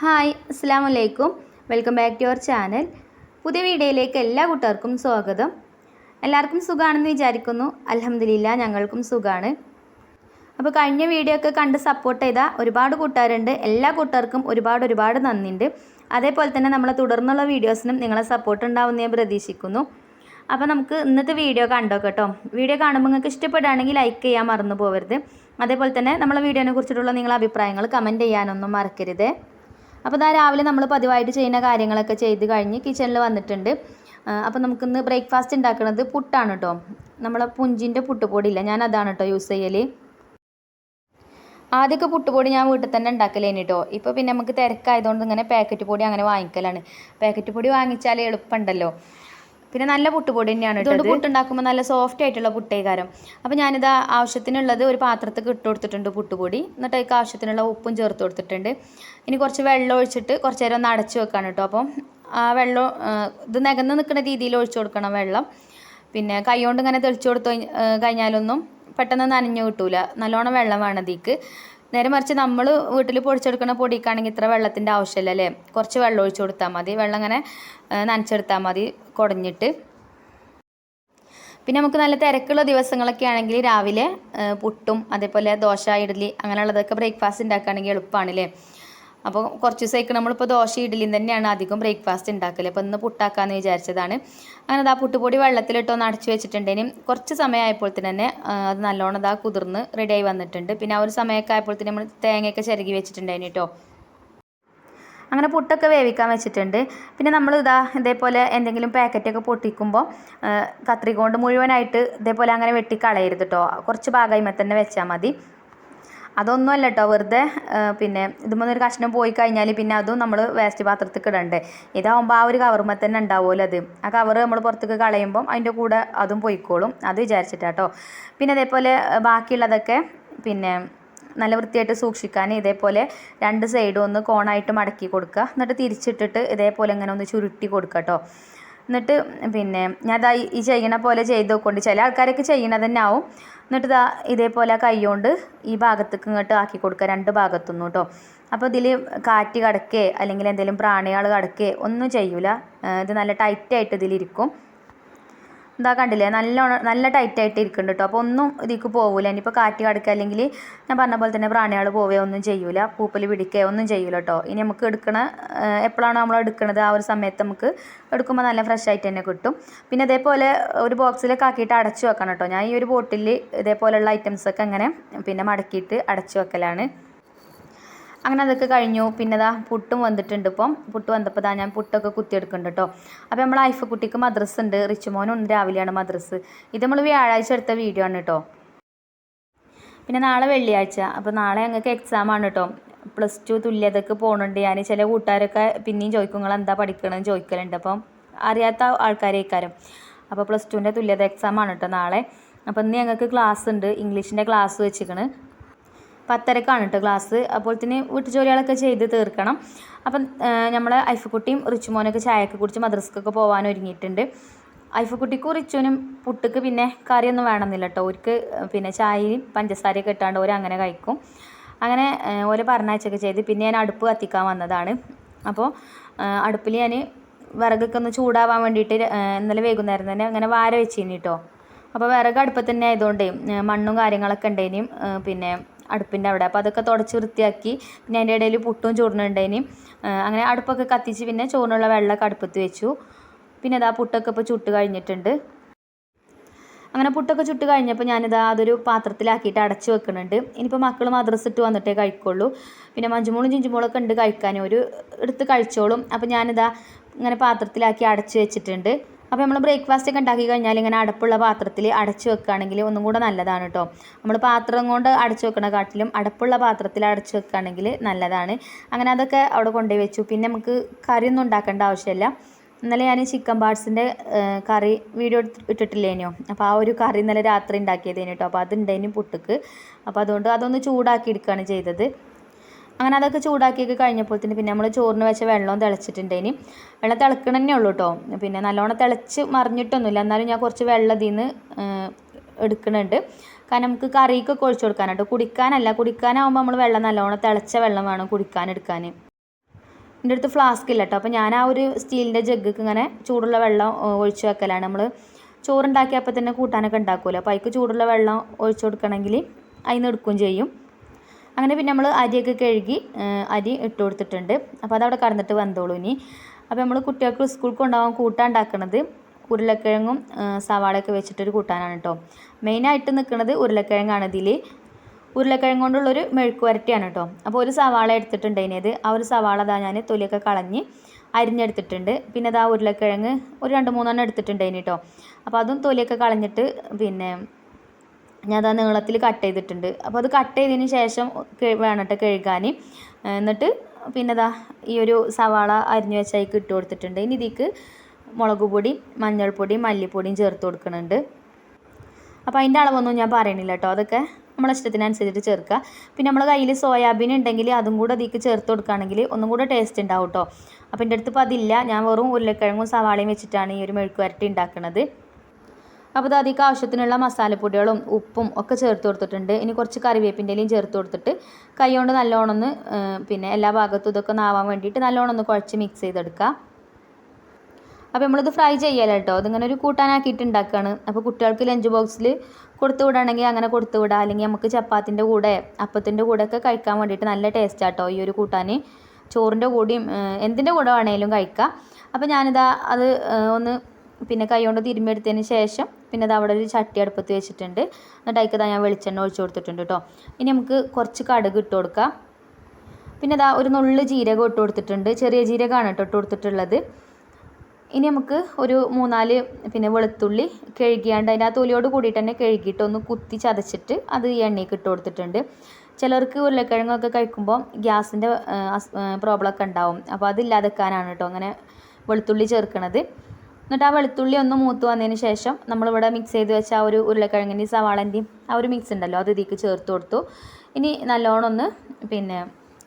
Hi അസ്സാം വലൈക്കും welcome back to your channel. പുതിയ വീഡിയോയിലേക്ക് എല്ലാ കൂട്ടുകാർക്കും സ്വാഗതം. എല്ലാവർക്കും സുഖമാണെന്ന് വിചാരിക്കുന്നു. അലഹമില്ല ഞങ്ങൾക്കും സുഖമാണ് അപ്പോൾ കഴിഞ്ഞ വീഡിയോ ഒക്കെ കണ്ട് സപ്പോർട്ട് ചെയ്ത ഒരുപാട് കൂട്ടുകാരുണ്ട്. എല്ലാ കൂട്ടുകാർക്കും ഒരുപാട് ഒരുപാട് നന്ദിയുണ്ട് അതേപോലെ തന്നെ നമ്മൾ തുടർന്നുള്ള വീഡിയോസിനും നിങ്ങളെ സപ്പോർട്ട് ഉണ്ടാവുമെന്ന് ഞാൻ പ്രതീക്ഷിക്കുന്നു. അപ്പോൾ നമുക്ക് ഇന്നത്തെ വീഡിയോ കണ്ടോ കേട്ടോ? വീഡിയോ കാണുമ്പോൾ നിങ്ങൾക്ക് ഇഷ്ടപ്പെടുകയാണെങ്കിൽ ലൈക്ക് ചെയ്യാൻ മറന്നു പോകരുത് അതേപോലെ തന്നെ നമ്മളെ വീഡിയോനെ കുറിച്ചിട്ടുള്ള നിങ്ങളുടെ അഭിപ്രായങ്ങൾ കമന്റ് ചെയ്യാനൊന്നും മറക്കരുത്. അപ്പോൾ ഇതാ രാവിലെ നമ്മൾ പതിവായിട്ട് ചെയ്യുന്ന കാര്യങ്ങളൊക്കെ ചെയ്ത് കഴിഞ്ഞ് കിച്ചണിൽ വന്നിട്ടുണ്ട്. അപ്പോൾ നമുക്കിന്ന് ബ്രേക്ക്ഫാസ്റ്റ് ഉണ്ടാക്കുന്നത് പുട്ടാണ് കേട്ടോ നമ്മളെ പുഞ്ചിന്റെ പുട്ടുപൊടി ഇല്ല ഞാൻ അതാണ് കേട്ടോ യൂസ് ചെയ്യൽ ആദ്യമൊക്കെ പുട്ടുപൊടി ഞാൻ വീട്ടിൽ തന്നെ ഉണ്ടാക്കലേനി കേട്ടോ ഇപ്പോൾ പിന്നെ നമുക്ക് തിരക്കായതുകൊണ്ട് ഇങ്ങനെ പാക്കറ്റ് പൊടി അങ്ങനെ വാങ്ങിക്കലാണ്. പാക്കറ്റ് പൊടി വാങ്ങിച്ചാൽ എളുപ്പമുണ്ടല്ലോ പിന്നെ നല്ല പുട്ടുപൊടി തന്നെയാണ് ഇതുകൊണ്ട് പുട്ടുണ്ടാക്കുമ്പോൾ നല്ല സോഫ്റ്റ് ആയിട്ടുള്ള പുട്ടേകാരം അപ്പോൾ ഞാനിത് ആവശ്യത്തിനുള്ളത് ഒരു പാത്രത്തിൽ ഇട്ട് കൊടുത്തിട്ടുണ്ട് പുട്ടുപൊടി. എന്നിട്ട് അതിക്ക് ആവശ്യത്തിനുള്ള ഉപ്പും ചേർത്ത് കൊടുത്തിട്ടുണ്ട്. ഇനി കുറച്ച് വെള്ളം ഒഴിച്ചിട്ട് കുറച്ച് നേരം ഒന്ന് അടച്ചു വെക്കാണ് കേട്ടോ അപ്പം ആ വെള്ളം ഇത് നികന്ന് നിൽക്കുന്ന രീതിയിൽ ഒഴിച്ചു കൊടുക്കണം വെള്ളം. പിന്നെ കൈ കൊണ്ട് ഇങ്ങനെ തെളിച്ചു കൊടുത്തു കഴിഞ്ഞാലൊന്നും പെട്ടെന്ന് നനഞ്ഞു കിട്ടൂല. നല്ലോണം വെള്ളം വേണം അതിക്ക്. നേരെ മറിച്ച് നമ്മൾ വീട്ടിൽ പൊടിച്ചെടുക്കുന്ന പൊടിക്കാണെങ്കിൽ ഇത്ര വെള്ളത്തിന്റെ ആവശ്യമില്ല അല്ലേ? കുറച്ച് വെള്ളം ഒഴിച്ചു കൊടുത്താൽ മതി. വെള്ളം ഇങ്ങനെ നനച്ചെടുത്താൽ മതി. കുടഞ്ഞിട്ട്. പിന്നെ നമുക്ക് നല്ല തിരക്കുള്ള ദിവസങ്ങളൊക്കെ ആണെങ്കിൽ രാവിലെ പുട്ടും അതേപോലെ ദോശ ഇഡ്ഡലി അങ്ങനെയുള്ളതൊക്കെ ബ്രേക്ക്ഫാസ്റ്റ് ഉണ്ടാക്കുകയാണെങ്കിൽ എളുപ്പമാണല്ലേ? അപ്പോൾ കുറച്ച് ദിവസമൊക്കെ നമ്മളിപ്പോൾ ദോശ ഇഡ്ഡലിയും തന്നെയാണ് അധികം ബ്രേക്ക്ഫാസ്റ്റ് ഉണ്ടാക്കൽ അപ്പോൾ ഇന്ന് പുട്ടാക്കാമെന്ന് വിചാരിച്ചതാണ്. അങ്ങനെ അത് ആ പുട്ടുപൊടി വെള്ളത്തിലിട്ടൊന്ന് അടച്ചു വെച്ചിട്ടുണ്ടെങ്കിൽ കുറച്ച് സമയമായപ്പോൾ തന്നെ അത് നല്ലോണം ഇതാ കുതിർന്ന് റെഡിയായി വന്നിട്ടുണ്ട്. പിന്നെ ആ ഒരു സമയമൊക്കെ ആയപ്പോൾ തന്നെ നമ്മൾ തേങ്ങയൊക്കെ ചിരകി വെച്ചിട്ടുണ്ടായിരുന്നു കേട്ടോ. അങ്ങനെ പുട്ടൊക്കെ വേവിക്കാൻ വെച്ചിട്ടുണ്ട്. പിന്നെ നമ്മൾ ഇതാ ഇതേപോലെ എന്തെങ്കിലും പാക്കറ്റൊക്കെ പൊട്ടിക്കുമ്പോൾ കത്രി കൊണ്ട് മുഴുവനായിട്ട് ഇതേപോലെ അങ്ങനെ വെട്ടി കളയരുത് കേട്ടോ കുറച്ച് ഭാഗമായി തന്നെ വെച്ചാൽ മതി. അതൊന്നുമല്ല കേട്ടോ വെറുതെ പിന്നെ ഇതുമ്പോൾ ഒരു കഷ്ണം പോയി കഴിഞ്ഞാൽ പിന്നെ അതും നമ്മൾ വേസ്റ്റ് പാത്രത്തിൽ ഇടണ്ടേ. ഇതാവുമ്പോൾ ആ ഒരു കവറുമ്പോൾ തന്നെ ഉണ്ടാവുമല്ലോ അത്. ആ കവർ നമ്മൾ പുറത്തേക്ക് കളയുമ്പം അതിന്റെ കൂടെ അതും പോയിക്കോളും. അത് വിചാരിച്ചിട്ടാട്ടോ. പിന്നെ അതേപോലെ ബാക്കിയുള്ളതൊക്കെ പിന്നെ നല്ല വൃത്തിയായിട്ട് സൂക്ഷിക്കാൻ ഇതേപോലെ രണ്ട് സൈഡും ഒന്ന് കോണായിട്ട് മടക്കി കൊടുക്കുക. എന്നിട്ട് തിരിച്ചിട്ടിട്ട് ഇതേപോലെ ഇങ്ങനെ ഒന്ന് ചുരുട്ടി കൊടുക്കുക കേട്ടോ എന്നിട്ട് പിന്നെ ഞാൻ ഇതാ ഈ ചെയ്യണ പോലെ ചെയ്ത് നോക്കൊണ്ട് ചില ആൾക്കാരൊക്കെ ചെയ്യണത് തന്നെ ആവും. എന്നിട്ട് ഇതാ ഇതേപോലെ കൈകൊണ്ട് ഈ ഭാഗത്തേക്ക് ഇങ്ങോട്ട് ആക്കി കൊടുക്കുക രണ്ട് ഭാഗത്തുനിന്ന് കേട്ടോ അപ്പോൾ ഇതിൽ കാറ്റ് കടക്കേ അല്ലെങ്കിൽ എന്തെങ്കിലും പ്രാണികൾ കടക്കേ ഒന്നും ചെയ്യൂല. ഇത് നല്ല ടൈറ്റായിട്ട് ഇതിലിരിക്കും. എന്താ കണ്ടില്ലേ? നല്ല നല്ല ടൈറ്റ് ആയിട്ട് ഇരിക്കുന്നുണ്ട് കേട്ടോ അപ്പോൾ ഒന്നും ഇതിക്ക് പോകില്ല ഇനിയിപ്പോൾ കാറ്റ് കടക്കുക അല്ലെങ്കിൽ ഞാൻ പറഞ്ഞ പോലെ തന്നെ പ്രാണികൾ പോവുകയോ ഒന്നും ചെയ്യൂല. പൂപ്പൽ പിടിക്കുകയോ ഒന്നും ചെയ്യൂല കേട്ടോ ഇനി നമുക്ക് എടുക്കണ എപ്പോഴാണോ നമ്മൾ എടുക്കുന്നത് ആ ഒരു സമയത്ത് നമുക്ക് എടുക്കുമ്പോൾ നല്ല ഫ്രഷ് ആയിട്ട് തന്നെ കിട്ടും. പിന്നെ അതേപോലെ ഒരു ബോക്സിലൊക്കെ ആക്കിയിട്ട് അടച്ചു വെക്കണം കേട്ടോ ഞാൻ ഈ ഒരു ബോട്ടിൽ ഇതേപോലെയുള്ള ഐറ്റംസൊക്കെ അങ്ങനെ പിന്നെ മടക്കിയിട്ട് അടച്ചു വെക്കലാണ്. അങ്ങനെ അതൊക്കെ കഴിഞ്ഞു. പിന്നെ ദാ പുട്ടും വന്നിട്ടുണ്ട് ഇപ്പം. പുട്ട് വന്നപ്പോൾ ഇതാ ഞാൻ പുട്ടൊക്കെ കുത്തിയെടുക്കുന്നുണ്ട് കേട്ടോ അപ്പോൾ നമ്മൾ ഐഫ കുട്ടിക്ക് മദ്രസ് ഉണ്ട്. റിച്ചുമോനും രാവിലെയാണ് മദ്രസ്. ഇത് നമ്മൾ വ്യാഴാഴ്ച എടുത്ത വീഡിയോ ആണ് കേട്ടോ പിന്നെ നാളെ വെള്ളിയാഴ്ച. അപ്പോൾ നാളെ ഞങ്ങൾക്ക് എക്സാം ആണ് കേട്ടോ പ്ലസ് ടു തുല്യതക്ക് പോകുന്നുണ്ട് ഞാൻ ചില കൂട്ടുകാരൊക്കെ പിന്നെയും ചോദിക്കും നിങ്ങൾ എന്താ പഠിക്കണമെന്ന് ചോദിക്കലുണ്ട്. അപ്പം അറിയാത്ത ആൾക്കാരേക്കാരും. അപ്പോൾ പ്ലസ് ടുവിന്റെ തുല്യത എക്സാം ആണ് കേട്ടോ നാളെ. അപ്പോൾ ഇന്ന് ഞങ്ങൾക്ക് ക്ലാസ് ഉണ്ട്. ഇംഗ്ലീഷിന്റെ ക്ലാസ് വെച്ചിക്കണ്. പത്തരക്കാണ് കേട്ടോ ക്ലാസ്. അപ്പോൾ തന്നെ വീട്ടുജോലികളൊക്കെ ചെയ്ത് തീർക്കണം. അപ്പം നമ്മളെ ഐഫക്കുട്ടിയും റിച്ചുമോനൊക്കെ ചായയൊക്കെ കുടിച്ച് മദ്രസക്കൊക്കെ പോകാൻ ഒരുങ്ങിയിട്ടുണ്ട്. ഐഫക്കുട്ടിക്കും റിച്ചുവിനും പുട്ടുക്ക് പിന്നെ കറിയൊന്നും വേണമെന്നില്ല കേട്ടോ ഓർക്ക് പിന്നെ ചായയും പഞ്ചസാരയൊക്കെ ഇട്ടാണ്ട് ഓരോ അങ്ങനെ കഴിക്കും. അങ്ങനെ ഓരോ പറഞ്ഞയച്ചൊക്കെ ചെയ്ത് പിന്നെ ഞാൻ അടുപ്പ് കത്തിക്കാൻ വന്നതാണ്. അപ്പോൾ അടുപ്പിൽ ഞാൻ വിറകൊക്കെ ഒന്ന് ചൂടാവാൻ വേണ്ടിയിട്ട് ഇന്നലെ വൈകുന്നേരം തന്നെ അങ്ങനെ വാര വെച്ചിനി കേട്ടോ അപ്പോൾ വിറക് അടുപ്പത്തന്നെ തന്നെ ആയതുകൊണ്ട് മണ്ണും കാര്യങ്ങളൊക്കെ ഉണ്ടേനും പിന്നെ അടുപ്പിന്റെ അവിടെ. അപ്പോൾ അതൊക്കെ തുടച്ച് വൃത്തിയാക്കി പിന്നെ അതിന്റെ ഇടയിൽ പുട്ടും ചൂടുന്നുണ്ടേനും അങ്ങനെ അടുപ്പൊക്കെ കത്തിച്ച് പിന്നെ ചോറിനുള്ള വെള്ളമൊക്കെ അടുപ്പത്ത് വെച്ചു. പിന്നെ ഇതാ പുട്ടൊക്കെ ഇപ്പോൾ ചുട്ട് കഴിഞ്ഞിട്ടുണ്ട്. അങ്ങനെ പുട്ടൊക്കെ ചുട്ട് കഴിഞ്ഞപ്പോൾ ഞാനിതാ അതൊരു പാത്രത്തിലാക്കിയിട്ട് അടച്ചു വെക്കുന്നുണ്ട്. ഇനിയിപ്പോൾ മക്കൾ മദ്രസ് ഇട്ട് വന്നിട്ടേ കഴിക്കുള്ളൂ. പിന്നെ മഞ്ചുമോളും ചിഞ്ചുമോളൊക്കെ ഉണ്ട് കഴിക്കാൻ. ഒരു എടുത്ത് കഴിച്ചോളും. അപ്പോൾ ഞാനിതാ ഇങ്ങനെ പാത്രത്തിലാക്കി അടച്ചു വെച്ചിട്ടുണ്ട്. അപ്പോൾ നമ്മൾ ബ്രേക്ക്ഫാസ്റ്റ് ഒക്കെ ഉണ്ടാക്കി കഴിഞ്ഞാൽ ഇങ്ങനെ അടപ്പുള്ള പാത്രത്തിൽ അടച്ചു വെക്കുകയാണെങ്കിൽ ഒന്നും കൂടെ നല്ലതാണ് കേട്ടോ നമ്മൾ പാത്രം കൊണ്ട് അടച്ചു വെക്കണ കാട്ടിലും അടപ്പുള്ള പാത്രത്തിൽ അടച്ചു വെക്കുകയാണെങ്കിൽ നല്ലതാണ്. അങ്ങനെ അതൊക്കെ അവിടെ കൊണ്ടുപോയി വെച്ചു. പിന്നെ നമുക്ക് കറിയൊന്നും ഉണ്ടാക്കേണ്ട ആവശ്യമില്ല ഇന്നലെ ഞാൻ ചിക്കൻ പാർട്സിന്റെ കറി വീഡിയോ ഇട്ടിട്ടില്ലേനോ? അപ്പോൾ ആ ഒരു കറി ഇന്നലെ രാത്രി ഉണ്ടാക്കിയതേനു കേട്ടോ അപ്പോൾ അതുണ്ടേനും പുട്ടുക്ക്. അപ്പോൾ അതുകൊണ്ട് അതൊന്ന് ചൂടാക്കി എടുക്കുകയാണ് ചെയ്തത്. അങ്ങനെ അതൊക്കെ ചൂടാക്കിയൊക്കെ കഴിഞ്ഞപ്പോൾ തന്നെ പിന്നെ നമ്മൾ ചോറിന് വെച്ച വെള്ളവും തിളച്ചിട്ടുണ്ടേനി വെള്ളം തിളക്കണം തന്നെ ഉള്ളൂ കേട്ടോ പിന്നെ നല്ലോണം തിളച്ച് മറിഞ്ഞിട്ടൊന്നുമില്ല. എന്നാലും ഞാൻ കുറച്ച് വെള്ളം ഇതിൽ നിന്ന് എടുക്കുന്നുണ്ട് കാരണം നമുക്ക് കറിക്കൊക്കെ ഒഴിച്ചു കൊടുക്കാനായിട്ട് കുടിക്കാനല്ല കുടിക്കാനാവുമ്പോൾ നമ്മൾ വെള്ളം നല്ലോണം തിളച്ച വെള്ളം വേണം കുടിക്കാൻ എടുക്കാൻ എന്റെ അടുത്ത് ഫ്ലാസ്ക് ഇല്ല കേട്ടോ അപ്പോൾ ഞാൻ ആ ഒരു സ്റ്റീലിന്റെ ജഗ്ഗക്ക് ഇങ്ങനെ ചൂടുള്ള വെള്ളം ഒഴിച്ച് വെക്കലാണ്. നമ്മൾ ചോറുണ്ടാക്കിയപ്പോൾ തന്നെ കൂട്ടാനൊക്കെ ഉണ്ടാക്കുമല്ലോ അപ്പോൾ അതിക്ക് ചൂടുള്ള വെള്ളം ഒഴിച്ചു കൊടുക്കണമെങ്കിൽ അതിൽ നിന്ന് എടുക്കുകയും ചെയ്യും. അങ്ങനെ പിന്നെ നമ്മൾ അരിയൊക്കെ കഴുകി അരി ഇട്ട് കൊടുത്തിട്ടുണ്ട്. അപ്പോൾ അതവിടെ കടന്നിട്ട് വന്നോളൂ ഇനി. അപ്പോൾ നമ്മൾ കുട്ടികൾക്ക് സ്കൂൾ കൊണ്ടുപോകാൻ കൂട്ടാൻ ഉണ്ടാക്കുന്നത് ഉരുളക്കിഴങ്ങും സവാളയൊക്കെ വെച്ചിട്ടൊരു കൂട്ടാനാണ് കേട്ടോ മെയിനായിട്ട് നിൽക്കുന്നത് ഉരുളക്കിഴങ്ങാണ് ഇതിൽ ഉരുളക്കിഴങ്ങ് കൊണ്ടുള്ളൊരു മെഴുക്ക് വരട്ടിയാണ് കേട്ടോ അപ്പോൾ ഒരു സവാള എടുത്തിട്ടുണ്ടായിരുന്നത് ആ ഒരു സവാള അതാ ഞാൻ തൊലിയൊക്കെ കളഞ്ഞ് അരിഞ്ഞെടുത്തിട്ടുണ്ട്. പിന്നെ അതാ ഉരുളക്കിഴങ്ങ് ഒരു രണ്ട് മൂന്നെണ്ണം എടുത്തിട്ടുണ്ടായിന് കേട്ടോ അപ്പോൾ അതും തൊലിയൊക്കെ കളഞ്ഞിട്ട് പിന്നെ ഞാൻ അത് നീളത്തിൽ കട്ട് ചെയ്തിട്ടുണ്ട്. അപ്പോൾ അത് കട്ട് ചെയ്തതിന് ശേഷം വേണം കേട്ടോ കഴുകാൻ. എന്നിട്ട് പിന്നെ ദാ ഈ ഒരു സവാള അരിഞ്ഞു വെച്ച അതിക്ക് ഇട്ട് കൊടുത്തിട്ടുണ്ട്. ഇനി ഇതിക്ക് മുളക് പൊടി മഞ്ഞൾപ്പൊടി മല്ലിപ്പൊടിയും ചേർത്ത് കൊടുക്കുന്നുണ്ട് അപ്പോൾ അതിന്റെ അളവൊന്നും ഞാൻ പറയണില്ല കേട്ടോ. അതൊക്കെ നമ്മളെ ഇഷ്ടത്തിനനുസരിച്ചിട്ട് ചേർക്കുക. പിന്നെ നമ്മളെ കയ്യിൽ സോയാബീൻ ഉണ്ടെങ്കിൽ അതും കൂടെ അതിലേക്ക് ചേർത്ത് കൊടുക്കുകയാണെങ്കിൽ ഒന്നും കൂടെ ടേസ്റ്റ് ഉണ്ടാവും കേട്ടോ. അപ്പോൾ എന്റെ അടുത്ത് ഇപ്പോൾ അതില്ല. ഞാൻ വെറും ഉരുളക്കിഴങ്ങും സവാളയും വെച്ചിട്ടാണ് ഈ ഒരു മെഴുക്ക് വരട്ടി ഉണ്ടാക്കുന്നത് അപ്പോൾ അത് ആവശ്യത്തിനുള്ള മസാലപ്പൊടികളും ഉപ്പും ഒക്കെ ചേർത്ത് കൊടുത്തിട്ടുണ്ട്. ഇനി കുറച്ച് കറിവേപ്പിന്റെ ഇലയും ചേർത്ത് കൊടുത്തിട്ട് കൈ കൊണ്ട് നല്ലോണം ഒന്ന് പിന്നെ എല്ലാ ഭാഗത്തും ഇതൊക്കെ ആവാൻ വേണ്ടിയിട്ട് നല്ലോണം ഒന്ന് കുഴച്ച് മിക്സ് ചെയ്തെടുക്കുക അപ്പോൾ നമ്മളിത് ഫ്രൈ ചെയ്യല കേട്ടോ അതിങ്ങനെ ഒരു കൂട്ടാനാക്കിയിട്ട് ഉണ്ടാക്കുകയാണ് അപ്പോൾ കുട്ടികൾക്ക് ലഞ്ച് ബോക്സിൽ കൊടുത്തു വിടുകയാണെങ്കിൽ അങ്ങനെ കൊടുത്തു വിടാം. അല്ലെങ്കിൽ നമുക്ക് ചപ്പാത്തിന്റെ കൂടെ അപ്പത്തിന്റെ കൂടെ ഒക്കെ കഴിക്കാൻ വേണ്ടിയിട്ട് നല്ല ടേസ്റ്റ് ആട്ടോ ഈ ഒരു കൂട്ടാൻ ചോറിന്റെ കൂടിയും എന്തിന്റെ കൂടെ വേണേലും കഴിക്കാം. അപ്പോൾ ഞാനിതാ അത് ഒന്ന് പിന്നെ കൈ കൊണ്ട് തിരുമ്മിയെടുത്തതിന് ശേഷം പിന്നെ അത് അവിടെ ഒരു ചട്ടി അടുപ്പത്ത് വെച്ചിട്ടുണ്ട്. എന്നിട്ട് അതിക്കതാ ഞാൻ വെളിച്ചെണ്ണ ഒഴിച്ചു കൊടുത്തിട്ടുണ്ട് കേട്ടോ ഇനി നമുക്ക് കുറച്ച് കടുക് ഇട്ട് കൊടുക്കാം. പിന്നെ ഇതാ ഒരു നുള്ള് ജീരകം ഇട്ട് കൊടുത്തിട്ടുണ്ട്. ചെറിയ ജീരകമാണ് കേട്ടോ ഇട്ട് കൊടുത്തിട്ടുള്ളത്. ഇനി നമുക്ക് ഒരു മൂന്നാൽ പിന്നെ വെളുത്തുള്ളി കഴുകിയാണ്ട് അതിന്റെ ആ തൊലിയോട് കൂടിയിട്ട് തന്നെ കഴുകിയിട്ട് ഒന്ന് കുത്തി ചതച്ചിട്ട് അത് ഈ എണ്ണയ്ക്ക് ഇട്ട് കൊടുത്തിട്ടുണ്ട്. ചിലർക്ക് ഉരുളക്കിഴങ്ങൊക്കെ കഴിക്കുമ്പോൾ ഗ്യാസിന്റെ പ്രോബ്ലമൊക്കെ ഉണ്ടാവും. അപ്പോൾ അതില്ലാതെക്കാനാണ് കേട്ടോ അങ്ങനെ വെളുത്തുള്ളി ചേർക്കണത്. എന്നിട്ട് ആ വെളുത്തുള്ളി ഒന്ന് മൂത്ത് വന്നതിന് ശേഷം നമ്മളിവിടെ മിക്സ് ചെയ്ത് വെച്ച ആ ഒരു ഉരുളക്കിഴങ്ങിന്റെയും സവാളന്റെയും ആ ഒരു മിക്സ് ഉണ്ടല്ലോ അത് ഇതിലേക്ക് ചേർത്ത് കൊടുത്തു. ഇനി നല്ലോണം ഒന്ന് പിന്നെ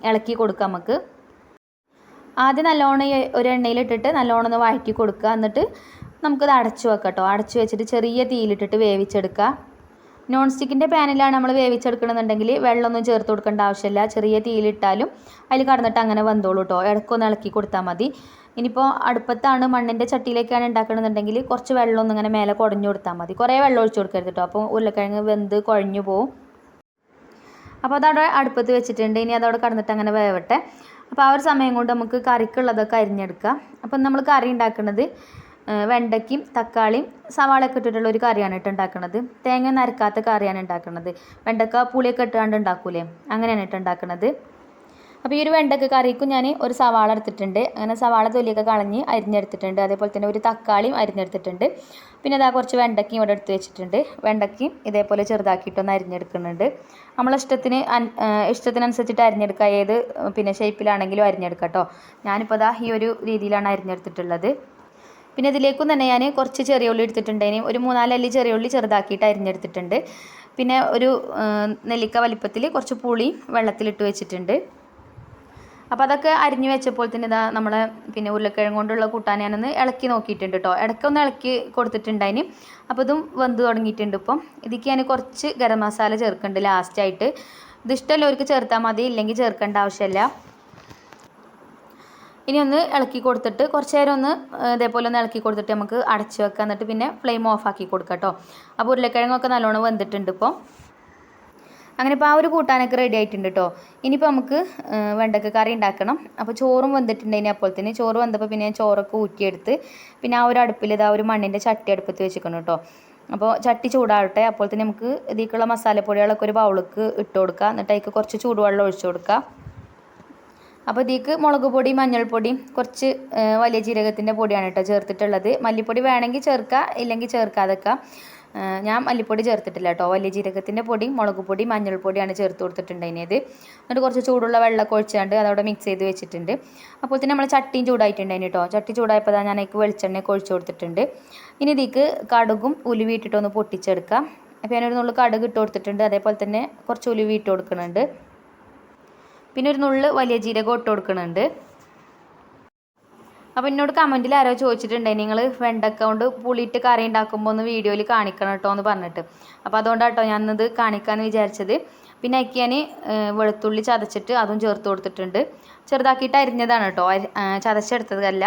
ഇളക്കി കൊടുക്കാം നമുക്ക് ആദ്യം നല്ലോണം ഈ ഒരു എണ്ണയിലിട്ടിട്ട് നല്ലോണം ഒന്ന് വഴറ്റി കൊടുക്കുക. എന്നിട്ട് നമുക്കത് അടച്ചു വെക്കാം കേട്ടോ. അടച്ചു വെച്ചിട്ട് ചെറിയ തീയിലിട്ടിട്ട് വേവിച്ചെടുക്കുക. നോൺ സ്റ്റിക്കിന്റെ പാനിലാണ് നമ്മൾ വേവിച്ചെടുക്കണമെന്നുണ്ടെങ്കിൽ വെള്ളമൊന്നും ചേർത്ത് കൊടുക്കേണ്ട ആവശ്യമില്ല. ചെറിയ തീയിലിട്ടാലും അതിൽ കടന്നിട്ട് അങ്ങനെ വന്നോളൂ കേട്ടോ ഇടക്കൊന്ന് ഇളക്കി കൊടുത്താൽ മതി. ഇനിയിപ്പോൾ അടുപ്പത്താണ് മണ്ണിന്റെ ചട്ടിയിലേക്കാണ് ഉണ്ടാക്കണമെന്നുണ്ടെങ്കിൽ കുറച്ച് വെള്ളം ഒന്ന് ഇങ്ങനെ മേലെ കുടഞ്ഞു കൊടുത്താൽ മതി. കുറേ വെള്ളം ഒഴിച്ചു കൊടുക്കരുത് കേട്ടോ അപ്പോൾ ഉരുളക്കിഴങ്ങ് വെന്ത് കുഴഞ്ഞു പോവും. അപ്പോൾ അതവിടെ അടുപ്പത്ത് വെച്ചിട്ടുണ്ട്. ഇനി അതവിടെ കടന്നിട്ട് അങ്ങനെ വേവട്ടെ. അപ്പോൾ ആ ഒരു സമയം കൊണ്ട് നമുക്ക് കറിക്കുള്ളതൊക്കെ അരിഞ്ഞെടുക്കാം. അപ്പം നമ്മൾ കറി ഉണ്ടാക്കുന്നത് വെണ്ടയ്ക്കും തക്കാളിയും സവാളയൊക്കെ ഇട്ടിട്ടുള്ള ഒരു കറിയാണ് ഇട്ട് ഉണ്ടാക്കുന്നത് തേങ്ങ നരക്കാത്ത കറിയാണ് ഉണ്ടാക്കുന്നത് വെണ്ടക്ക പുളിയൊക്കെ ഇട്ടാണ്ട് ഉണ്ടാക്കൂലേ? അങ്ങനെയാണ് ഇട്ട് ഉണ്ടാക്കുന്നത് അപ്പോൾ ഈ ഒരു വെണ്ടക്ക കറിക്കും ഞാൻ ഒരു സവാള എടുത്തിട്ടുണ്ട്. അങ്ങനെ സവാള തൊലിയൊക്കെ കളഞ്ഞ് അരിഞ്ഞെടുത്തിട്ടുണ്ട്. അതേപോലെ തന്നെ ഒരു തക്കാളിയും അരിഞ്ഞെടുത്തിട്ടുണ്ട്. പിന്നെ അതാ കുറച്ച് വെണ്ടയ്ക്കും ഇവിടെ എടുത്ത് വെച്ചിട്ടുണ്ട്. വെണ്ടയ്ക്കും ഇതേപോലെ ചെറുതാക്കിയിട്ടൊന്ന് അരിഞ്ഞെടുക്കുന്നുണ്ട്. നമ്മളെ ഇഷ്ടത്തിന് ഇഷ്ടത്തിനനുസരിച്ചിട്ട് അരിഞ്ഞെടുക്കുക. ഏത് പിന്നെ ഷേപ്പിലാണെങ്കിലും അരിഞ്ഞെടുക്കാം കേട്ടോ. ഞാനിപ്പോൾ അതാ ഈ ഒരു രീതിയിലാണ് അരിഞ്ഞെടുത്തിട്ടുള്ളത്. പിന്നെ ഇതിലേക്കും തന്നെ ഞാൻ കുറച്ച് ചെറിയ ഉള്ളി എടുത്തിട്ടുണ്ടേനും ഒരു മൂന്നാലല്ലി ചെറിയ ഉള്ളി ചെറുതാക്കിയിട്ട് അരിഞ്ഞെടുത്തിട്ടുണ്ട്. പിന്നെ ഒരു നെല്ലിക്ക വലിപ്പത്തിൽ കുറച്ച് പുളി വെള്ളത്തിലിട്ട് വെച്ചിട്ടുണ്ട്. അപ്പോൾ അതൊക്കെ അരിഞ്ഞ് വെച്ചപ്പോൾ തന്നെ ഇതാ നമ്മളെ പിന്നെ ഉരുളക്കിഴങ്ങ് കൊണ്ടുള്ള കൂട്ടാൻ ഞാനൊന്ന് ഇളക്കി നോക്കിയിട്ടുണ്ട് കേട്ടോ ഇടയ്ക്കൊന്ന് ഇളക്കി കൊടുത്തിട്ടുണ്ടായിന്. അപ്പോൾ ഇതും വെന്ത് തുടങ്ങിയിട്ടുണ്ട് ഇപ്പം. ഇതിക്ക് ഞാൻ കുറച്ച് ഗരം മസാല ചേർക്കുന്നുണ്ട് ലാസ്റ്റായിട്ട്. ഇത് ഇഷ്ടമല്ലവർക്ക് ചേർത്താൽ മതി ഇല്ലെങ്കിൽ ചേർക്കേണ്ട ആവശ്യമില്ല ഇനി ഒന്ന് ഇളക്കി കൊടുത്തിട്ട് കുറച്ച് നേരം ഒന്ന് ഇതേപോലെ ഒന്ന് ഇളക്കി കൊടുത്തിട്ട് നമുക്ക് അടച്ച് വെക്കാം. എന്നിട്ട് പിന്നെ ഫ്ലെയിം ഓഫ് ആക്കി കൊടുക്കാം കേട്ടോ. അപ്പോൾ ഉരുളക്കിഴങ്ങൊക്കെ നല്ലോണം വെന്തിട്ടുണ്ട് ഇപ്പോൾ അങ്ങനെ ഇപ്പോൾ ആ ഒരു കൂട്ടാനൊക്കെ റെഡി ആയിട്ടുണ്ട് കേട്ടോ. ഇനിയിപ്പോൾ നമുക്ക് വെണ്ടക്ക കറി ഉണ്ടാക്കണം. അപ്പോൾ ചോറും വെന്തിട്ടുണ്ടായിന് അപ്പോൾ തന്നെ. ചോറ് വന്നപ്പോൾ പിന്നെ ഞാൻ ചോറൊക്കെ ഊറ്റിയെടുത്ത് പിന്നെ ആ ഒരു അടുപ്പിൽ ഇതാ ഒരു മണ്ണിന്റെ ചട്ടി അടുപ്പത്ത് വെച്ചിരിക്കണം കേട്ടോ. അപ്പോൾ ചട്ടി ചൂടാവട്ടെ. അപ്പോൾ തന്നെ നമുക്ക് ഇതിലേക്കുള്ള മസാലപ്പൊടികളൊക്കെ ഒരു ബൗളിക്ക് ഇട്ട് കൊടുക്കുക എന്നിട്ട് അതിലേക്ക് കുറച്ച് ചൂടുവെള്ളം ഒഴിച്ചു കൊടുക്കുക അപ്പോൾ ഇതിക്ക് മുളക് പൊടി മഞ്ഞൾപ്പൊടി കുറച്ച് വലിയ ജീരകത്തിന്റെ പൊടിയാണ് കേട്ടോ ചേർത്തിട്ടുള്ളത്. മല്ലിപ്പൊടി വേണമെങ്കിൽ ചേർക്കുക ഇല്ലെങ്കിൽ ചേർക്കാതൊക്കെ. ഞാൻ മല്ലിപ്പൊടി ചേർത്തിട്ടില്ല കേട്ടോ. വലിയ ജീരകത്തിന്റെ പൊടി മുളക് പൊടി മഞ്ഞൾപ്പൊടിയാണ് ചേർത്ത് കൊടുത്തിട്ടുണ്ടായിരുന്നത്. എന്നിട്ട് കുറച്ച് ചൂടുള്ള വെള്ളമൊക്കെ ഒഴിച്ചാണ്ട് അതവിടെ മിക്സ് ചെയ്ത് വെച്ചിട്ടുണ്ട്. അപ്പോൾ തന്നെ നമ്മൾ ചട്ടിയും ചൂടായിട്ടുണ്ടായിരുന്നു കേട്ടോ. ചട്ടി ചൂടായപ്പോൾ ഞാൻ അതിലേക്ക് വെളിച്ചെണ്ണയൊക്കെ ഒഴിച്ചു കൊടുത്തിട്ടുണ്ട്. ഇനി ഇതിക്ക് കടുകും ഉലുവി ഇട്ടിട്ടൊന്ന് പൊട്ടിച്ചെടുക്കാം. അപ്പോൾ ഞാനൊരു നുള്ളു കടുക് ഇട്ട് കൊടുത്തിട്ടുണ്ട്. അതേപോലെ തന്നെ കുറച്ച് ഉലുവി ഇട്ട് കൊടുക്കുന്നുണ്ട്. പിന്നെ ഒരു നുള്ള് വലിയ ജീരകം ഇട്ട് കൊടുക്കുന്നുണ്ട് അപ്പോൾ എന്നോട് കമന്റിൽ ആരോ ചോദിച്ചിട്ടുണ്ടായി നിങ്ങൾ വെണ്ടക്ക കൊണ്ട് പുളിയിട്ട് കറി ഉണ്ടാക്കുമ്പോൾ ഒന്ന് വീഡിയോയിൽ കാണിക്കണം കേട്ടോ എന്ന് പറഞ്ഞിട്ട്. അപ്പോൾ അതുകൊണ്ടാണ് കേട്ടോ ഞാനിത് കാണിക്കാമെന്ന് വിചാരിച്ചത്. പിന്നെ അയക്ക് ഞാൻ വെളുത്തുള്ളി ചതച്ചിട്ട് അതും ചേർത്ത് കൊടുത്തിട്ടുണ്ട്. ചെറുതാക്കിയിട്ട് അരിഞ്ഞതാണ് കേട്ടോ ചതച്ചെടുത്തതല്ല.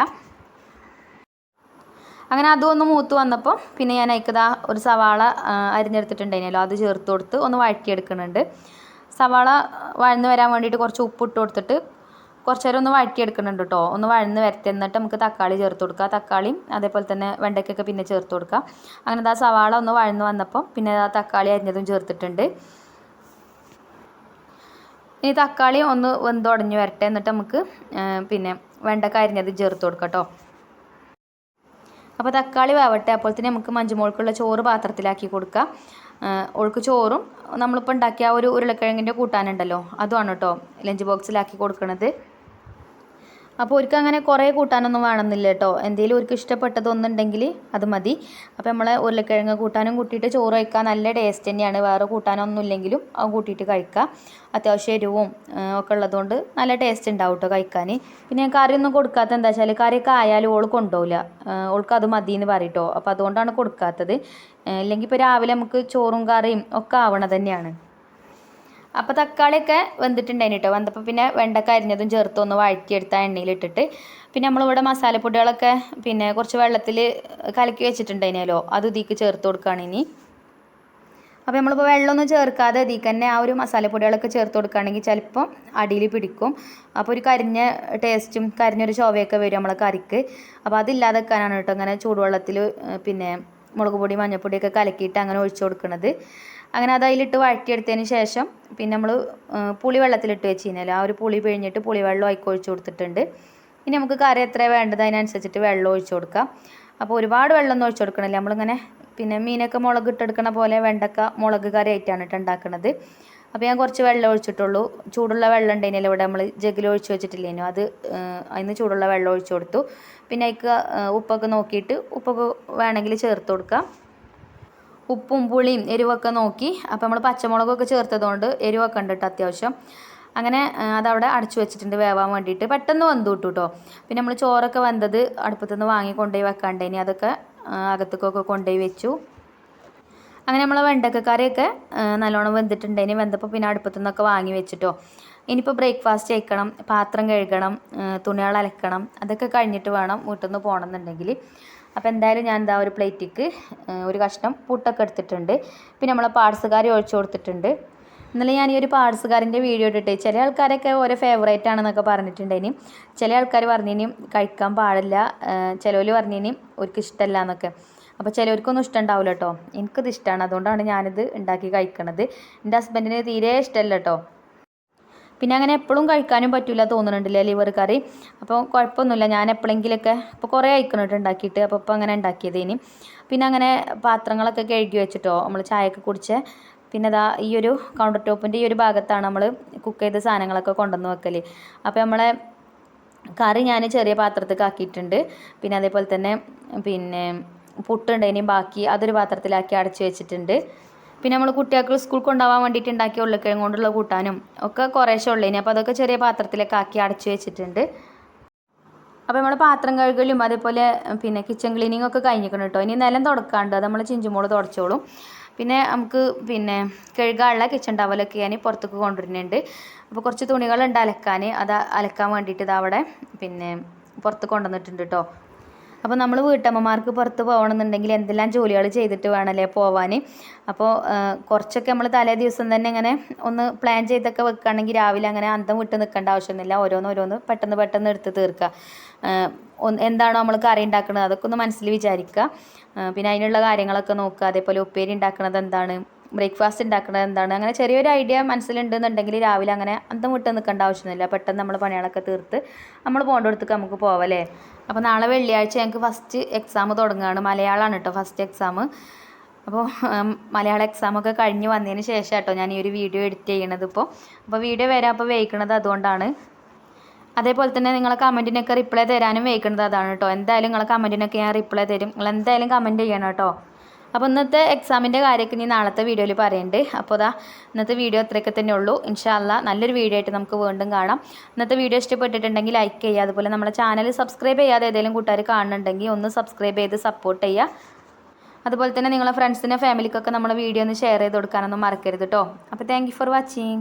അങ്ങനെ അതും ഒന്ന് മൂത്ത് വന്നപ്പോൾ പിന്നെ ഞാൻ അതിക്കതാ ഒരു സവാള അരിഞ്ഞെടുത്തിട്ടുണ്ടായിരുന്നല്ലോ അത് ചേർത്ത് കൊടുത്ത് ഒന്ന് വഴറ്റിയെടുക്കുന്നുണ്ട് സവാള വഴന്ന് വരാൻ വേണ്ടിയിട്ട് കുറച്ച് ഉപ്പ് ഇട്ട് കൊടുത്തിട്ട് കുറച്ച് നേരം ഒന്ന് വഴറ്റിയെടുക്കുന്നുണ്ട് കേട്ടോ ഒന്ന് വഴന്ന് വരത്തി എന്നിട്ട് നമുക്ക് തക്കാളി ചേർത്ത് കൊടുക്കുക തക്കാളിയും അതേപോലെ തന്നെ വെണ്ടയ്ക്കൊക്കെ പിന്നെ ചേർത്ത് കൊടുക്കുക അങ്ങനെ ആ സവാള ഒന്ന് വഴന്ന് വന്നപ്പം പിന്നെ ആ തക്കാളി അരിഞ്ഞതും ചേർത്തിട്ടുണ്ട്. ഇനി തക്കാളി ഒന്ന് വെന്തുടഞ്ഞ് വരട്ടെ. എന്നിട്ട് നമുക്ക് പിന്നെ വെണ്ടക്ക അരിഞ്ഞത് ചേർത്ത് കൊടുക്കാം കേട്ടോ അപ്പോൾ തക്കാളി വേവട്ടെ. അപ്പോൾ തന്നെ നമുക്ക് മഞ്ചുമോൾക്കുള്ള ചോറ് പാത്രത്തിലാക്കി കൊടുക്കുക ഓൾക്ക് ചോറും നമ്മളിപ്പോൾ ഉണ്ടാക്കിയ ഒരു ഉരുളക്കിഴങ്ങിന്റെ കൂട്ടാനുണ്ടല്ലോ. അതുമാണ് കേട്ടോ ലഞ്ച് ബോക്സിലാക്കി കൊടുക്കുന്നത് അപ്പോൾ ഒരിക്കൽ അങ്ങനെ കുറേ കൂട്ടാനൊന്നും വേണമെന്നില്ല കേട്ടോ എന്തെങ്കിലും ഒരിക്കൽ ഇഷ്ടപ്പെട്ടതൊന്നുണ്ടെങ്കിൽ അത് മതി. അപ്പോൾ നമ്മൾ ഉരുളക്കിഴങ്ങ് കൂട്ടാനും കൂട്ടിയിട്ട് ചോറ് കഴിക്കാൻ നല്ല ടേസ്റ്റ് തന്നെയാണ്. വേറെ കൂട്ടാനൊന്നും ഇല്ലെങ്കിലും അത് കൂട്ടിയിട്ട് കഴിക്കുക അത്യാവശ്യം എരിവും ഒക്കെ ഉള്ളതുകൊണ്ട് നല്ല ടേസ്റ്റ് ഉണ്ടാവും കേട്ടോ കഴിക്കാൻ. പിന്നെ കറിയൊന്നും കൊടുക്കാത്ത എന്താ വെച്ചാൽ കറിയൊക്കെ ആയാലും ഓൾ കൊണ്ടുപോകില്ല ഓൾക്ക് അത് മതി എന്ന് പറയും കേട്ടോ അപ്പോൾ അതുകൊണ്ടാണ് കൊടുക്കാത്തത്. ആ, ഇല്ലെങ്കിൽ ഇപ്പോൾ രാവിലെ നമുക്ക് ചോറും കറിയും ഒക്കെ ആവണ തന്നെയാണ്. അപ്പോൾ തക്കാളിയൊക്കെ വെന്തിട്ടുണ്ടായിന് കേട്ടോ വന്നപ്പോൾ പിന്നെ വെണ്ടക്ക അരിഞ്ഞതും ചേർത്ത് ഒന്ന് വഴറ്റിയെടുത്ത എണ്ണയിലിട്ടിട്ട് പിന്നെ നമ്മളിവിടെ മസാലപ്പൊടികളൊക്കെ പിന്നെ കുറച്ച് വെള്ളത്തിൽ കലക്കി വെച്ചിട്ടുണ്ടായിനല്ലോ അത് ഇതിക്ക് ചേർത്ത് കൊടുക്കുകയാണ് ഇനി. അപ്പോൾ നമ്മളിപ്പോൾ വെള്ളമൊന്നും ചേർക്കാതെ ഇതിക്ക് തന്നെ ആ ഒരു മസാലപ്പൊടികളൊക്കെ ചേർത്ത് കൊടുക്കുകയാണെങ്കിൽ ചിലപ്പം അടിയിൽ പിടിക്കും. അപ്പോൾ ഒരു കരിഞ്ഞ ടേസ്റ്റും കരിഞ്ഞൊരു ചൊവയൊക്കെ വരും നമ്മളെ കറിക്ക്. അപ്പോൾ അതില്ലാതെക്കാനാണ് കേട്ടോ അങ്ങനെ ചൂടുവെള്ളത്തിൽ പിന്നെ മുളക് പൊടി മഞ്ഞൾപ്പൊടിയൊക്കെ കലക്കിയിട്ട് അങ്ങനെ ഒഴിച്ചു കൊടുക്കുന്നത് അങ്ങനെ അത് അതിലിട്ട് വഴറ്റിയെടുത്തതിന് ശേഷം പിന്നെ നമ്മൾ പുളി വെള്ളത്തിലിട്ട് വെച്ച് കഴിഞ്ഞാൽ ആ ഒരു പുളി പിഴിഞ്ഞിട്ട് പുളിവെള്ളം ആയി ഒഴിച്ചു കൊടുത്തിട്ടുണ്ട്. ഇനി നമുക്ക് കറി എത്ര വേണ്ടത് അതിനനുസരിച്ചിട്ട് വെള്ളം ഒഴിച്ചു കൊടുക്കാം. അപ്പോൾ ഒരുപാട് വെള്ളം ഒന്നും ഒഴിച്ചു കൊടുക്കണില്ല. നമ്മളിങ്ങനെ പിന്നെ മീനൊക്കെ മുളക് ഇട്ടെടുക്കണ പോലെ വെണ്ടക്ക മുളക് കറി ആയിട്ടാണ് കേട്ടോ ഉണ്ടാക്കുന്നത് അപ്പോൾ ഞാൻ കുറച്ച് വെള്ളം ഒഴിച്ചിട്ടുള്ളൂ. ചൂടുള്ള വെള്ളം ഉണ്ടെങ്കിൽ ഇവിടെ നമ്മൾ ജഗിൽ ഒഴിച്ച് വെച്ചിട്ടില്ലേനു? അത് അതിന് ചൂടുള്ള വെള്ളം ഒഴിച്ചു കൊടുത്തു. പിന്നെ അതിക്ക് ഉപ്പൊക്കെ നോക്കിയിട്ട് ഉപ്പൊക്കെ വേണമെങ്കിൽ ചേർത്ത് കൊടുക്കാം. ഉപ്പും പുളിയും എരിവൊക്കെ നോക്കി. അപ്പോൾ നമ്മൾ പച്ചമുളകൊക്കെ ചേർത്തതുകൊണ്ട് എരിവൊക്കെ ഉണ്ട് കേട്ടോ അത്യാവശ്യം. അങ്ങനെ അതവിടെ അടച്ചു വെച്ചിട്ടുണ്ട് വേവാൻ വേണ്ടിയിട്ട് പെട്ടെന്ന് വന്നു കിട്ടും കേട്ടോ പിന്നെ നമ്മൾ ചോറൊക്കെ വന്നത് അടുപ്പത്തുനിന്ന് വാങ്ങി കൊണ്ടുപോയി വെക്കാണ്ടേനി. അതൊക്കെ അകത്തേക്കൊക്കെ കൊണ്ടുപോയി വെച്ചു. അങ്ങനെ നമ്മൾ വെണ്ടക്കക്കറിയൊക്കെ നല്ലോണം വെന്തിട്ടുണ്ട്. ഇനി വെന്തപ്പോൾ പിന്നെ അടുപ്പത്തു നിന്നൊക്കെ വാങ്ങി വെച്ചിട്ടോ. ഇനിയിപ്പോൾ ബ്രേക്ക്ഫാസ്റ്റ് കഴിക്കണം പാത്രം കഴുകണം തുണികൾ അലക്കണം അതൊക്കെ കഴിഞ്ഞിട്ട് വേണം വീട്ടിൽ നിന്ന് പോകണമെന്നുണ്ടെങ്കിൽ അപ്പോൾ എന്തായാലും ഞാൻ എന്താ ഒരു പ്ലേറ്റിക്ക് ഒരു കഷ്ണം പുട്ടൊക്കെ എടുത്തിട്ടുണ്ട്. പിന്നെ നമ്മളെ പാർട്സ് കറി ഒഴിച്ചു കൊടുത്തിട്ടുണ്ട്. ഇന്നലെ ഞാൻ ഈ ഒരു പാർസുകാരന്റെ വീഡിയോ ഇട്ടിട്ട് ചില ആൾക്കാരൊക്കെ ഓരോ ഫേവറേറ്റ് ആണെന്നൊക്കെ പറഞ്ഞിട്ടുണ്ടേനി ചില ആൾക്കാർ പറഞ്ഞിനി കഴിക്കാൻ പാടില്ല ചിലവർ പറഞ്ഞിനി അവർക്ക് ഇഷ്ടമല്ല എന്നൊക്കെ. അപ്പോൾ ചിലവർക്കൊന്നും ഇഷ്ടം ഉണ്ടാവില്ല കേട്ടോ എനിക്കത് ഇഷ്ടമാണ് അതുകൊണ്ടാണ് ഞാനിത് ഉണ്ടാക്കി കഴിക്കണത്. എന്റെ ഹസ്ബൻഡിന് തീരെ ഇഷ്ടമല്ല കേട്ടോ പിന്നെ അങ്ങനെ എപ്പോഴും കഴിക്കാനും പറ്റില്ല തോന്നുന്നുണ്ടല്ലേ ലിവർ കറി. അപ്പോൾ കുഴപ്പമൊന്നുമില്ല. ഞാൻ എപ്പോഴെങ്കിലൊക്കെ ഇപ്പോൾ കുറേ അയക്കണിട്ട് ഉണ്ടാക്കിയിട്ട്. അപ്പോൾ ഇപ്പോൾ അങ്ങനെ ഉണ്ടാക്കിയത് ഇനി പിന്നെ അങ്ങനെ പാത്രങ്ങളൊക്കെ കഴുകി വെച്ചിട്ടോ. നമ്മൾ ചായയൊക്കെ കുടിച്ച്. പിന്നെ അതാ ഈ ഒരു കൗണ്ടർ ടോപ്പിന്റെ ഈ ഒരു ഭാഗത്താണ് നമ്മൾ കുക്ക് ചെയ്ത സാധനങ്ങളൊക്കെ കൊണ്ടുവന്ന് വെക്കൽ അപ്പോൾ നമ്മളെ കറി ഞാൻ ചെറിയ പാത്രത്തിലേക്ക് ആക്കിയിട്ടുണ്ട്. പിന്നെ അതേപോലെ തന്നെ പിന്നെ പുട്ടുണ്ടതിനും ബാക്കി അതൊരു പാത്രത്തിലാക്കി അടച്ചു വെച്ചിട്ടുണ്ട്. പിന്നെ നമ്മൾ കുട്ടികൾക്ക് സ്കൂൾ കൊണ്ടുപോകാൻ വേണ്ടിയിട്ട് ഉണ്ടാക്കിയ ഉരുളക്കിഴങ്ങ് കൊണ്ടുള്ള കൂട്ടാനും ഒക്കെ കുറേശ്ശെ ഉള്ളതിന് അപ്പോൾ അതൊക്കെ ചെറിയ പാത്രത്തിലൊക്കെ ആക്കി അടച്ചു വെച്ചിട്ടുണ്ട്. അപ്പോൾ നമ്മൾ പാത്രം കഴുകലും അതേപോലെ പിന്നെ കിച്ചൺ ക്ലീനിങ് ഒക്കെ കഴിഞ്ഞിരിക്കണം കേട്ടോ. ഇനി നിലം തുടക്കാണ്ട് അത് നമ്മൾ ചിഞ്ചുമോൾ തുടച്ചോളും. പിന്നെ നമുക്ക് പിന്നെ കഴുകാനുള്ള കിച്ചൺ ടവലൊക്കെ ഞാൻ പുറത്തേക്ക് കൊണ്ടുവരുന്നുണ്ട്. അപ്പോൾ കുറച്ച് തുണികളുണ്ട് അലക്കാൻ. അത് അലക്കാൻ വേണ്ടിയിട്ട് ഇതവിടെ പിന്നെ പുറത്ത് കൊണ്ടുവന്നിട്ടുണ്ട് കേട്ടോ. അപ്പോൾ നമ്മൾ വീട്ടമ്മമാർക്ക് പുറത്ത് പോകണമെന്നുണ്ടെങ്കിൽ എന്തെല്ലാം ജോലികൾ ചെയ്തിട്ട് വേണമല്ലേ പോവാൻ അപ്പോൾ കുറച്ചൊക്കെ നമ്മൾ തലേ ദിവസം തന്നെ ഇങ്ങനെ ഒന്ന് പ്ലാൻ ചെയ്തൊക്കെ വെക്കുകയാണെങ്കിൽ രാവിലെ അങ്ങനെ അന്തം വിട്ട് നിൽക്കേണ്ട ആവശ്യമൊന്നുമില്ല. ഓരോന്ന് പെട്ടെന്ന് പെട്ടെന്ന് എടുത്ത് തീർക്കുക. എന്താണോ നമ്മൾ കറി ഉണ്ടാക്കുന്നത് അതൊക്കെ ഒന്ന് മനസ്സിൽ വിചാരിക്കുക. പിന്നെ അതിനുള്ള കാര്യങ്ങളൊക്കെ നോക്കുക. അതേപോലെ ഉപ്പേരി ഉണ്ടാക്കുന്നത് എന്താണ്? ബ്രേക്ക്ഫാസ്റ്റ് ഉണ്ടാക്കുന്നത് എന്താണ്? അങ്ങനെ ചെറിയൊരു ഐഡിയ മനസ്സിലുണ്ടെന്നുണ്ടെങ്കിൽ രാവിലെ അങ്ങനെ അന്തം വിട്ട് നിൽക്കേണ്ട ആവശ്യമൊന്നുമില്ല. പെട്ടെന്ന് നമ്മൾ പണികളൊക്കെ തീർത്ത് നമ്മൾ പോകേണ്ടടുത്തേക്ക് നമുക്ക് പോവല്ലേ അപ്പോൾ നാളെ വെള്ളിയാഴ്ച ഞങ്ങൾക്ക് ഫസ്റ്റ് എക്സാം തുടങ്ങുകയാണ് മലയാളമാണ് കേട്ടോ ഫസ്റ്റ് എക്സാം അപ്പോൾ മലയാള എക്സാമൊക്കെ കഴിഞ്ഞ് വന്നതിന് ശേഷം കേട്ടോ ഞാൻ ഈ ഒരു വീഡിയോ എഡിറ്റ് ചെയ്യണത് ഇപ്പോൾ അപ്പോൾ വീഡിയോ വരാൻ അപ്പോൾ വൈകണത് അതുകൊണ്ടാണ്. അതേപോലെ തന്നെ നിങ്ങളെ കമന്റിനൊക്കെ റിപ്ലൈ തരാനും വൈകുന്നത് അതാണ് കേട്ടോ എന്തായാലും നിങ്ങളെ കമന്റിനൊക്കെ ഞാൻ റിപ്ലൈ തരും. നിങ്ങൾ എന്തായാലും കമന്റ് ചെയ്യണം കേട്ടോ അപ്പോൾ ഇന്നത്തെ എക്സാമിന്റെ കാര്യമൊക്കെ ഇനി നാളത്തെ വീഡിയോയിൽ പറയുന്നുണ്ട് അപ്പോൾ അതാ ഇന്നത്തെ വീഡിയോ അത്രയൊക്കെ തന്നെ ഉള്ളൂ. ഇൻഷാല്ല നല്ലൊരു വീഡിയോ ആയിട്ട് നമുക്ക് വീണ്ടും കാണാം. ഇന്നത്തെ വീഡിയോ ഇഷ്ടപ്പെട്ടിട്ടുണ്ടെങ്കിൽ ലൈക്ക് ചെയ്യുക. അതുപോലെ നമ്മുടെ ചാനൽ സബ്സ്ക്രൈബ് ചെയ്യാതെ ഏതെങ്കിലും കൂട്ടുകാർ കാണുന്നുണ്ടെങ്കിൽ ഒന്ന് സബ്സ്ക്രൈബ് ചെയ്ത് സപ്പോർട്ട് ചെയ്യുക. അതുപോലെ തന്നെ നിങ്ങളെ ഫ്രണ്ട്സിനെ ഫാമിലിക്കൊക്കെ നമ്മളെ വീഡിയോ ഒന്ന് ഷെയർ ചെയ്ത് കൊടുക്കാനൊന്നും മറക്കരുത് കേട്ടോ അപ്പോൾ താങ്ക് ഫോർ വാച്ചിങ്